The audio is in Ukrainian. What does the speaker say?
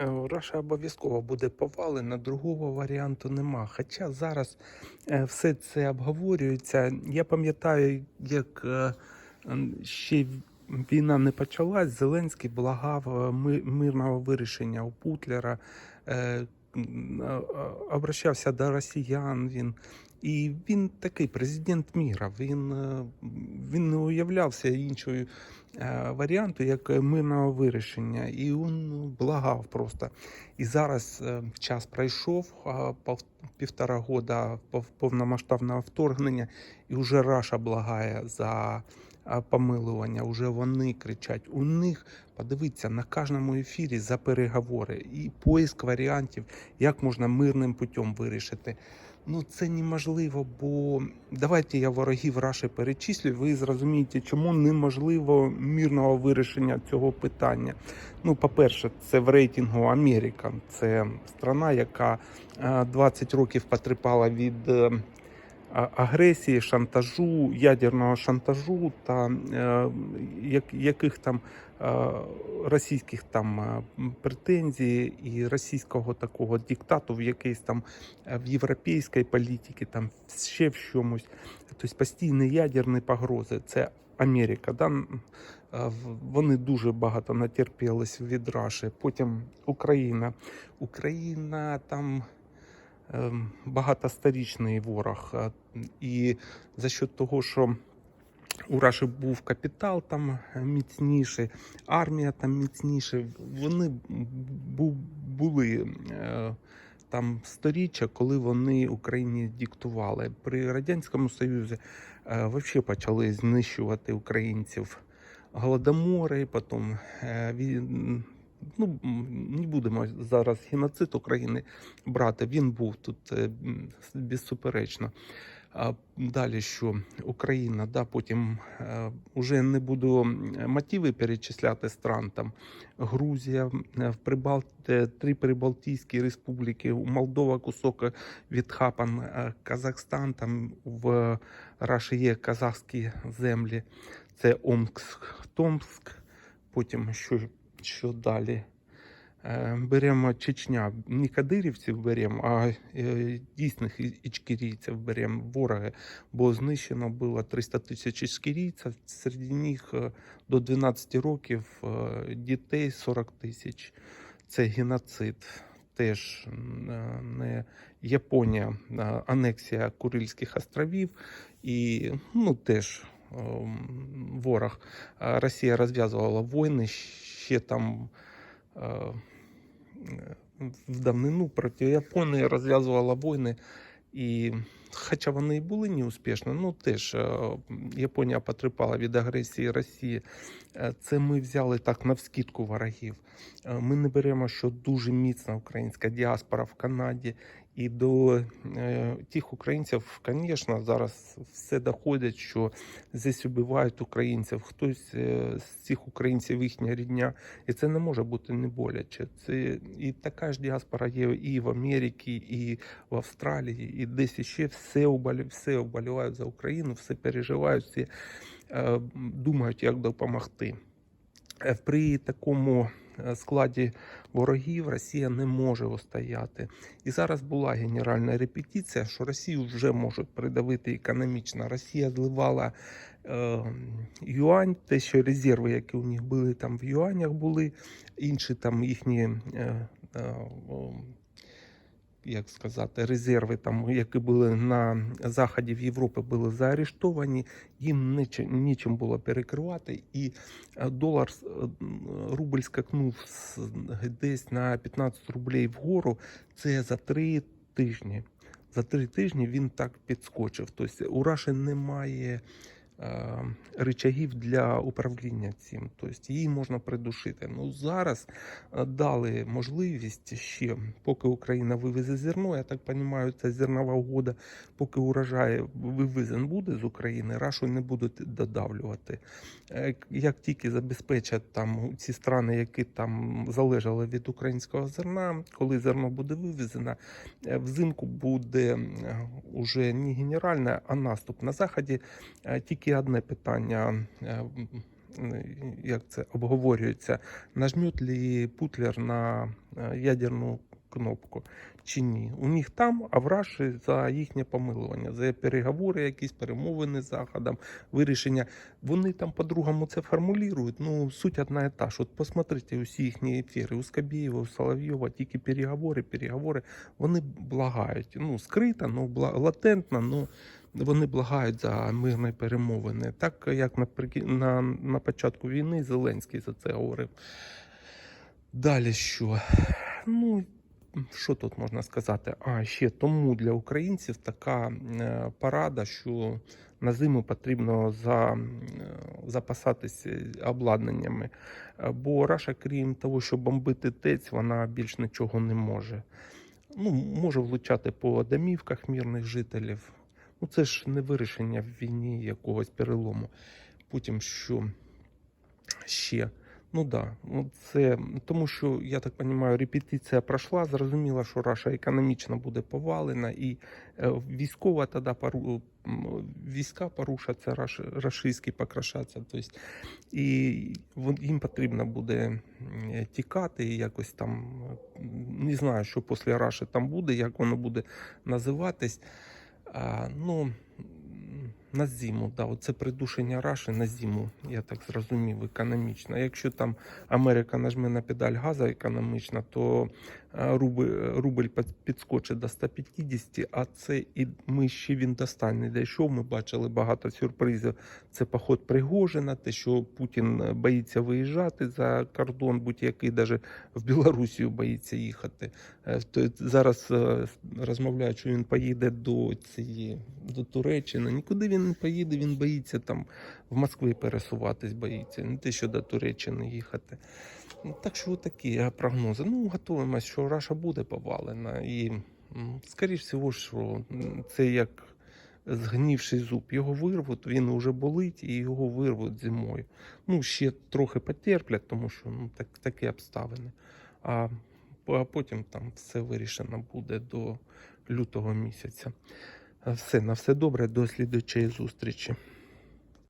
Е, Раша обов'язково буде повалена, другого варіанту нема. Хоча зараз е, все це обговорюється. Я пам'ятаю, як е, ще війна не почалась, Зеленський благав мирного вирішення у Путлера, обращався до росіян. Він. І він такий президент міра. Він, він не уявлявся іншою варіанту як мирного вирішення. І він ну, благав просто. І зараз е, час пройшов півтора года пов- повномасштабного вторгнення, і вже Раша благає за помилування. Уже вони кричать. У них подивіться на кожному ефірі за переговори і поиск варіантів, як можна мирним путем вирішити. Ну це неможливо, бо давайте я ворогів Раші перечислю. Ви зрозумієте, чому неможливо мирного вирішення цього питання. Ну, по-перше, це в рейтингу Америка. Це страна, яка е, 20 років потерпала від е, агресії, шантажу, ядерного шантажу та е, яких там е, російських там е, претензій і російського такого диктату в якийсь там в європейській політиці, там ще в чомусь. Тобто постійні ядерні погрози. Це Америка. Да? Вони дуже багато натерпілись від Раші. Потім Україна. Україна там багатосторічний ворог. е, І за счет того, що у Раші був капітал там міцніший, армія там міцніша, вони були е, там сторіччя, коли вони Україні диктували. При Радянському Союзі е, взагалі почали знищувати українців. Голодомори, потім ну, не будемо зараз геноцид України брати. Він був тут е, безсуперечно. А далі що Україна, да, потім е, уже не буду мотиви перечисляти стран. Там Грузія, е, в Прибал... е, три Прибалтійські республіки, Молдова кусок відхапан, е, Казахстан, там в Раші є казахські землі, це Омск, Томск, потім що, що далі. Е, Беремо Чечня, не кадирівців беремо, а е, дійсних і- ічкерійців беремо вороги, бо знищено було 300 тисяч ічкерійців, серед них е, до 12 років дітей 40 тисяч. Це геноцид. Теж не Японія, анексія Курильських островів і ну, теж ем, ворог. Росія розв'язувала війни ще там. е, в давнину проти Японії розв'язувала війни. І хоча вони і були неуспішні, ну теж е, Японія потерпала від агресії Росії. Е, Це ми взяли так навскідку ворогів. Е, Ми не беремо, що дуже міцна українська діаспора в Канаді. І до е, тих українців, звісно, зараз все доходить, що здесь убивають українців. Хтось е, з цих українців їхня рідня і це не може бути не боляче. Це і така ж діаспора є і в Америці, і в Австралії, і десь іще все оболі, все оболівають за Україну, все переживають, всі е, думають, як допомогти. Е, При такому е, складі ворогів Росія не може устояти. І зараз була генеральна репетиція, що Росію вже можуть придавити економічно. Росія зливала е, юань, те, що резерви, які у них були там в юанях, були інші там їхні. Е, е, як сказати, резерви, там, які були на заході в Європі, були заарештовані, їм нічим, нічим було перекривати, і е, долар, е, рубль скакнув десь на 15 рублей вгору. Це за три тижні. За три тижні він так підскочив. Тобто у Раші немає рычагів для управління цим. Тобто її можна придушити. Ну зараз е, дали можливість ще, поки Україна вивезе зерно, я так розумію, це зернова угода, поки урожай вивезен буде з України, Рашу не будуть додавлювати. Е, Як тільки забезпечать там ці страни, які там залежали від українського зерна, коли зерно буде вивезено, е, взимку буде е, уже не генеральне, а наступ на заході. Е, Тільки одне питання. е, як це обговорюється, нажмет ли Путлер на е, ядерну кнопку чи ні. У них там, а в Раші за їхнє помилування, за переговори, якісь перемовини з Заходом, вирішення. Вони там по-другому це формулюють. Ну, суть одна і та ж. От посмотрите усі їхні ефіри у Скабєєва, у Соловйова, тільки переговори, переговори. Вони благають. Ну, скрито, ну, латентно, ну. Вони благають за мирні перемовини, так як наприки... на, на початку війни Зеленський за це говорив. Далі що? Ну, що тут можна сказати? А ще тому для українців така е, порада, що на зиму потрібно за, е, запасатися обладнаннями. Е, Бо Раша, крім того, що бомбити ТЕЦ, вона більш нічого не може. Ну, може влучати по домівках мирних жителів. Ну, це ж не вирішення в війні якогось перелому. Потім що ще? Ну да, ну це тому, що я так розумію, репетиція пройшла. Зрозуміло, що Раша економічно буде повалена, і е, військова тоді пору, війська порушаться, раш, рашистські покрашаться. Тобто, і їм потрібно буде тікати і якось там. Не знаю, що після Раші там буде, як воно буде називатись. А, ну, на зиму, да, це придушення Раші на зиму, я так зрозумів, економічно. Якщо там Америка нажме на педаль газу економічно, то е, рубль, рубль підскочить до 150, а це і ми ще він до 100 не дійшов. Ми бачили багато сюрпризів. Це поход Пригожина, те, що Путін е, боїться виїжджати за кордон, будь-який навіть в Білорусію боїться їхати. Е, зараз розмовляють, що він поїде до цієї до Туреччини. Нікуди він не поїде, він боїться там в Москві пересуватись, боїться, не те, що до Туреччини їхати. Ну, Так що такі прогнози. Ну, готуємося, що Раша буде повалена. І, скоріш всього, що це як згнівший зуб. Його вирвуть, він вже болить, і його вирвуть зимою. Ну, ще трохи потерплять, тому що ну, так, такі обставини. А а потім там все вирішено буде до лютого місяця. Все, на все добре, до слідучої зустрічі.